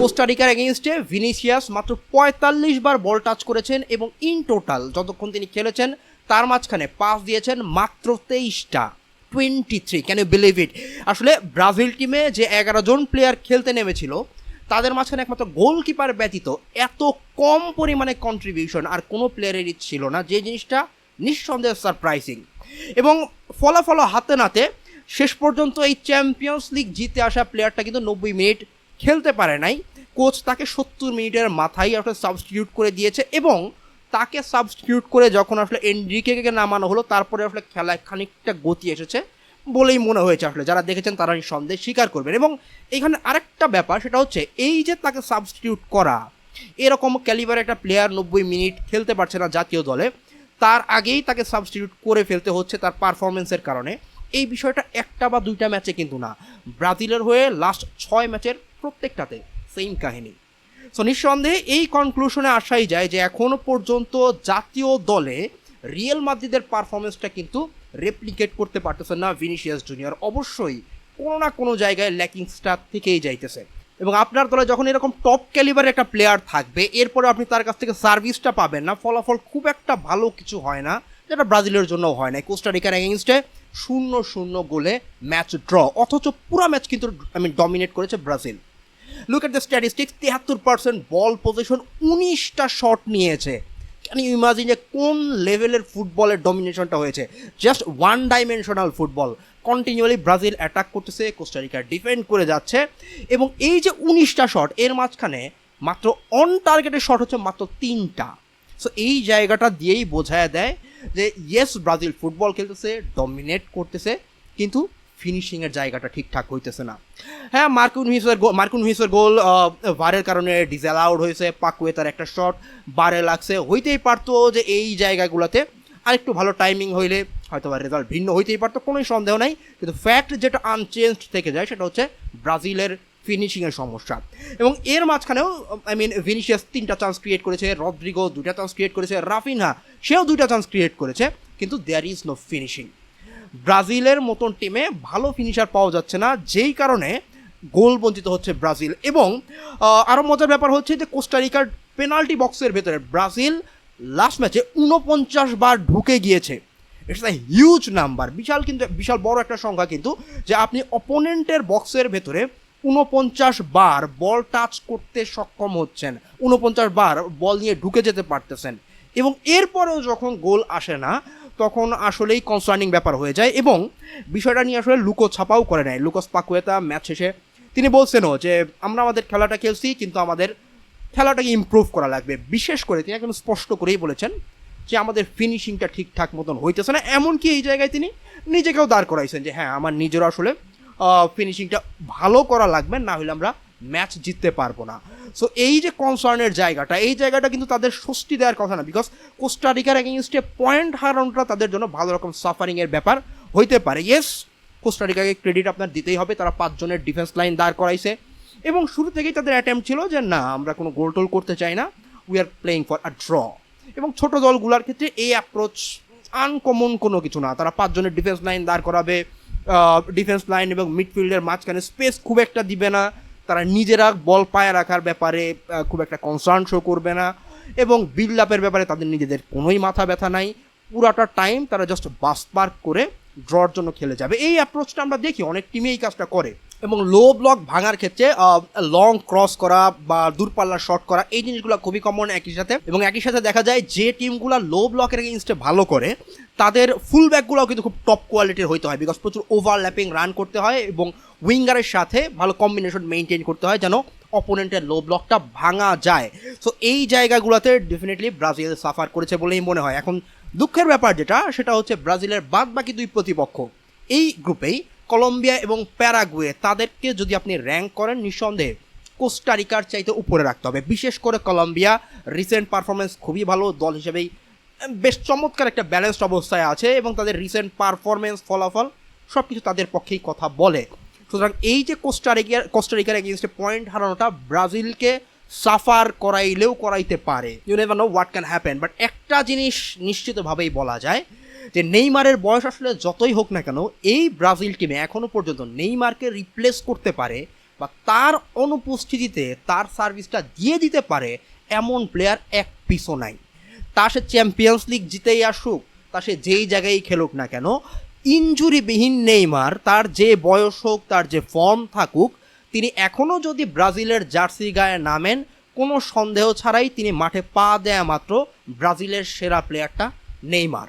কোস্টারিকার এগেনস্টে ভিনিসিয়াস মাত্র পঁয়তাল্লিশ বার বল টাচ করেছেন এবং ইন টোটাল যতক্ষণ তিনি খেলেছেন, তার মাঝখানে পাস দিয়েছেন মাত্র তেইশটা। Twenty three can you believe it আসলে ব্রাজিল টিমে যে এগারো জন প্লেয়ার খেলতে নেমেছিল, তাদের মাঝখানে একমাত্র গোলকিপার ব্যতীত এত কম পরিমাণে কন্ট্রিবিউশন আর কোনো প্লেয়ারেরই ছিল না, যে জিনিসটা নিঃসন্দেহে সারপ্রাইজিং এবং ফলাফল হাতে নাতে শেষ পর্যন্ত এই চ্যাম্পিয়ন্স লিগ জিতে আসা প্লেয়ারটা কিন্তু নব্বই মিনিট খেলতে পারে নাই। কোচ তাকে সত্তর মিনিটের মাথায় আসলে সাবস্টিটিউট করে দিয়েছে এবং তাকে সাবস্টিটিউট করে যখন আসলে এনডিকে নামানো হলো, তারপরে আসলে খেলায় খানিকটা গতি এসেছে বলেই মনে হয়েছে আসলে। যারা দেখেছেন তারা সন্দেহ স্বীকার করবেন। এবং এখানে আরেকটা ব্যাপার, সেটা হচ্ছে এই যে তাকে সাবস্টিটিউট করা, এরকম ক্যালিবার একটা প্লেয়ার নব্বই মিনিট খেলতে পারছে না জাতীয় দলে, তার আগেই তাকে সাবস্টিটিউট করে ফেলতে হচ্ছে তার পারফরমেন্সের কারণে। এই বিষয়টা একটা বা দুইটা ম্যাচে কিন্তু না। ব্রাজিলের হয়ে লাস্ট ছয় ম্যাচের প্রত্যেকটাতে সেম কাহিনী। সো নিঃসন্দেহে এই কনক্লুশনে আসাই যায় যে এখনও পর্যন্ত জাতীয় দলে রিয়েল মাদ্রিদের পারফরমেন্সটা কিন্তু রেপ্লিকেট করতে পারতেছে না ভিনিসিয়াস জুনিয়র অবশ্যই কোনো না কোনো জায়গায় ল্যাকিং স্টার থেকেই যাইতেছে। এবং আপনার দলে যখন এরকম টপ ক্যালিবারের একটা প্লেয়ার থাকবে এরপরে আপনি তার কাছ থেকে সার্ভিসটা পাবেন না। ফলাফল খুব একটা ভালো কিছু হয় না, যেটা ব্রাজিলের জন্য হয় না কোস্টারিকার এগেনস্টে শূন্য শূন্য গোলে ম্যাচ ড্র অথচ পুরো ম্যাচ কিন্তু আমি ডমিনেট করেছে Brazil. Look at the statistics তিয়াত্তর পার্সেন্ট বল পজিশন উনিশটা শট নিয়েছে। ক্যান ইউ ইমাজিন যে কোন লেভেলের ফুটবলের ডমিনেশনটা হয়েছে? Just one dimensional football continually Brazil attack করতেছে কোস্টারিকা ডিফেন্ড করে যাচ্ছে। এবং এই যে উনিশটা শট এর মাঝখানে মাত্র অন টার্গেটের শট হচ্ছে মাত্র তিনটা। সো এই জায়গাটা দিয়েই বোঝায় দেয় যে ইয়েস ব্রাজিল ফুটবল খেলতেছে ডমিনেট করতেছে, কিন্তু ফিনিশিংয়ের জায়গাটা ঠিকঠাক হইতেছে না। হ্যাঁ মার্কুন গোল মার্কুন হুইসের গোল বারের কারণে ডিজেল আউট হয়েছে পাকুয়ে তার একটা শট বারে লাগছে। হইতেই পারতো যে এই জায়গাগুলোতে আরেকটু ভালো টাইমিং হইলে হয়তো বা রেজাল্ট ভিন্ন হইতেই পারতো, কোনোই সন্দেহ নাই। কিন্তু ফ্যাক্ট যেটা আনচেঞ্জড থেকে যায়, সেটা হচ্ছে ব্রাজিলের ফিনিশিংয়ের সমস্যা। এবং এর মাঝখানেও আই মিন ভিনিসিয়াস তিনটা চান্স ক্রিয়েট করেছে রদ্রিগো দুটা চান্স ক্রিয়েট করেছে রাফিনহা সেও দুইটা চান্স ক্রিয়েট করেছে, কিন্তু দেয়ার ইজ নো ফিনিশিং ব্রাজিলের মতন টিমে ভালো ফিনিশার পাওয়া যাচ্ছে না, যেই কারণে গোল বঞ্চিত হচ্ছে ব্রাজিল। এবং আরও মজার ব্যাপার হচ্ছে যে কোস্টারিকার পেনাল্টি বক্সের ভেতরে ব্রাজিল লাস্ট ম্যাচে উনপঞ্চাশ বার ঢুকে গিয়েছে। ইটস আ হিউজ নাম্বার বিশাল কিন্তু, বিশাল বড় একটা সংখ্যা কিন্তু, যে আপনি অপোনেন্টের বক্সের ভেতরে উনপঞ্চাশ বার বল টাচ করতে সক্ষম হচ্ছেন উনপঞ্চাশ বার বল নিয়ে ঢুকে যেতে পারতেছেন। এবং এরপরেও যখন গোল আসে না তখন আসলেই কনসার্নিং ব্যাপার হয়ে যায় এবং বিষয়টা নিয়ে আসলে লুকো ছাপাও করে নেয়। লুকোস পাকুয়েতা ম্যাচ শেষে তিনি বলছেনও যে, আমরা আমাদের খেলাটা খেলছি, কিন্তু আমাদের খেলাটাকে ইমপ্রুভ করা লাগবে। বিশেষ করে তিনি একদম স্পষ্ট করেই বলেছেন যে, আমাদের ফিনিশিংটা ঠিকঠাক মতন হইতেছে না। এমনকি এই জায়গায় তিনি নিজেকেও দাঁড় করাইছেন যে হ্যাঁ আমার নিজের আসলে ফিনিশিংটা ভালো করা লাগবে, না হলে আমরা ম্যাচ জিততে পারব না। সো এই যে কনসার্নের জায়গাটা, এই জায়গাটা কিন্তু তাদের স্বস্তি দেওয়ার কথা না বিকজ কোস্টারিকার এগেনস্টে পয়েন্ট হারানোটা তাদের জন্য ভালো রকম সাফারিংয়ের ব্যাপার হইতে পারে। ইয়েস কোস্টারিকাকে ক্রেডিট আপনার দিতেই হবে, তারা পাঁচজনের ডিফেন্স লাইন দাঁড় করাইছে। এবং শুরু থেকেই তাদের অ্যাটেম্প ছিল যে, না, আমরা কোনো গোল টোল করতে চাই না we are playing for a draw এবং ছোট দলগুলোর ক্ষেত্রে এই অ্যাপ্রোচ আনকমন কোনো কিছু না। তারা পাঁচজনের ডিফেন্স লাইন দাঁড় করাবে ডিফেন্স লাইন এবং মিডফিল্ডের মাঝখানে স্পেস খুব একটা দিবে না। তারা নিজেরা বল পায়ে রাখার ব্যাপারে খুব একটা কনসার্ন শো করবে না। এবং বিল্ড আপের ব্যাপারে তাদের নিজেদের কোনোই মাথা ব্যথা নাই। পুরাটা টাইম তারা জাস্ট বাস পার্ক করে ড্রর জন্য খেলে যাবে। এই অ্যাপ্রোচটা আমরা দেখি, অনেক টিমে এই কাজটা করে। এবং লো ব্লক ভাঙার ক্ষেত্রে লং ক্রস করা বা দূরপাল্লার শট করা, এই জিনিসগুলো খুবই কমন একই সাথে। এবং একই সাথে দেখা যায় যে টিমগুলো লো ব্লকের এগেনস্টে ভালো করে, তাদের ফুল ব্যাকগুলোও কিন্তু খুব টপ কোয়ালিটির হইতে হয় বিকজ প্রচুর ওভারল্যাপিং রান করতে হয় এবং উইঙ্গারের সাথে ভালো কম্বিনেশন মেনটেন করতে হয় যেন অপোনেন্টের লো ব্লকটা ভাঙা যায়। সো এই জায়গাগুলোতে ডেফিনেটলি ব্রাজিল সাফার করেছে বলেই মনে হয়। এখন দুঃখের ব্যাপার যেটা, সেটা হচ্ছে ব্রাজিলের বাদ বাকি দুই প্রতিপক্ষ, এই গ্রুপেই কলম্বিয়া এবং প্যারাগুয়ে, তাদেরকে যদি আপনি র্যাঙ্ক করেন, নিঃসন্দেহে কোস্টারিকার চাইতে উপরে রাখতে হবে। বিশেষ করে কলম্বিয়া রিসেন্ট পারফরমেন্স খুবই ভালো, দল হিসেবেই বেশ চমৎকার একটা ব্যালেন্সড অবস্থায় আছে এবং তাদের রিসেন্ট পারফরমেন্স ফলাফল সব কিছু তাদের পক্ষেই কথা বলে। সুতরাং এই যে কোস্টারিকার কোস্টারিকার এগেনস্টে পয়েন্ট হারানোটা ব্রাজিলকে সাফার করাইলেও করাইতে পারে। You never know what can happen but একটা জিনিস নিশ্চিতভাবেই বলা যায় যে নেইমারের বয়স আসলে যতই হোক না কেন, এই ব্রাজিল টিমে এখনও পর্যন্ত নেইমারকে রিপ্লেস করতে পারে বা তার অনুপস্থিতিতে তার সার্ভিসটা দিয়ে দিতে পারে এমন প্লেয়ার এক পিসও নাই। তা সে চ্যাম্পিয়ন্স লিগ জিতেই আসুক, তা সে যেই জায়গায় খেলুক না কেন ইঞ্জুরিবিহীন নেইমার, তার যে বয়স হোক, তার যে ফর্ম থাকুক তিনি এখনও যদি ব্রাজিলের জার্সি গায়ে নামেন, কোনো সন্দেহ ছাড়াই তিনি মাঠে পা দেয়া মাত্র ব্রাজিলের সেরা প্লেয়ারটা নেইমার।